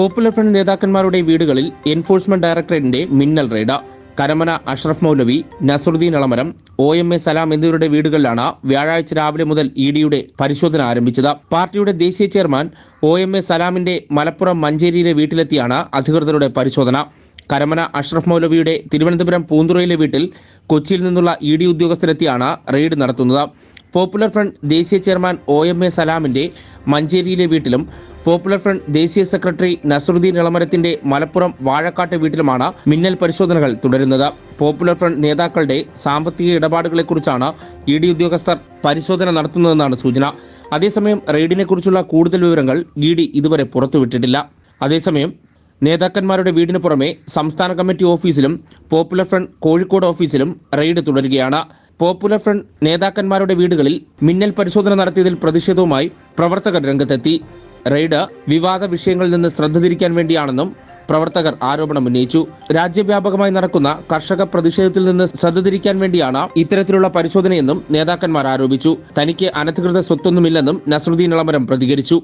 Popular front നേതാക്കന്മാരുടെ വീടുകളിൽ enforcement ഡയറക്ടറേറ്റിന്റെ മിന്നൽ raid Karamana Ashraf Moulavi Nasaruddeen Alamaram O M A Salam എന്നിവരുടെ വീടുകളിലാണ് വ്യാഴാഴ്ച രാവിലെ മുതൽ ഇ ഡിയുടെ പരിശോധന ആരംഭിച്ചത്. പാർട്ടിയുടെ ദേശീയ ചെയർമാൻ ഒ എം എ സലാമിന്റെ മലപ്പുറം മഞ്ചേരിയിലെ വീട്ടിലെത്തിയാണ് അധികൃതരുടെ പരിശോധന. കരമന അഷ്റഫ് മൗലവിയുടെ തിരുവനന്തപുരം പൂന്തുറയിലെ വീട്ടിൽ കൊച്ചിയിൽ നിന്നുള്ള ഇ ഡി ഉദ്യോഗസ്ഥരെത്തിയാണ് റെയ്ഡ് നടത്തുന്നത്. പോപ്പുലർ ഫ്രണ്ട് ദേശീയ ചെയർമാൻ ഒ എം എ സലാമിന്റെ മഞ്ചേരിയിലെ വീട്ടിലും പോപ്പുലർ ഫ്രണ്ട് ദേശീയ സെക്രട്ടറി നസറുദ്ദീൻ ഇളമരത്തിന്റെ മലപ്പുറം വാഴക്കാട്ട് വീട്ടിലുമാണ് മിന്നൽ പരിശോധനകൾ തുടരുന്നത്. പോപ്പുലർ ഫ്രണ്ട് നേതാക്കളുടെ സാമ്പത്തിക ഇടപാടുകളെക്കുറിച്ചാണ് ഇ ഡി ഉദ്യോഗസ്ഥർ പരിശോധന നടത്തുന്നതെന്നാണ് സൂചന. അതേസമയം റെയ്ഡിനെ കുറിച്ചുള്ള കൂടുതൽ വിവരങ്ങൾ ഇ ഡി ഇതുവരെ പുറത്തുവിട്ടിട്ടില്ല. അതേസമയം നേതാക്കന്മാരുടെ വീടിന് പുറമെ സംസ്ഥാന കമ്മിറ്റി ഓഫീസിലും പോപ്പുലർ ഫ്രണ്ട് കോഴിക്കോട് ഓഫീസിലും റെയ്ഡ് തുടരുകയാണ്. പോപ്പുലർ ഫ്രണ്ട് നേതാക്കന്മാരുടെ വീടുകളിൽ മിന്നൽ പരിശോധന നടത്തിയതിൽ പ്രതിഷേധവുമായി പ്രവർത്തകർ രംഗത്തെത്തി. റെയ്ഡ് വിവാദ വിഷയങ്ങളിൽ നിന്ന് ശ്രദ്ധ തിരിക്കാൻ വേണ്ടിയാണെന്നും പ്രവർത്തകർ ആരോപണം ഉന്നയിച്ചു. രാജ്യവ്യാപകമായി നടക്കുന്ന കർഷക പ്രതിഷേധത്തിൽ നിന്ന് ശ്രദ്ധ തിരിക്കാൻ വേണ്ടിയാണ് ഇത്തരത്തിലുള്ള പരിശോധനയെന്നും നേതാക്കന്മാർ ആരോപിച്ചു. തനിക്ക് അനധികൃത സ്വത്തൊന്നുമില്ലെന്നും നസറുദ്ദീൻ ഇളമരം പ്രതികരിച്ചു.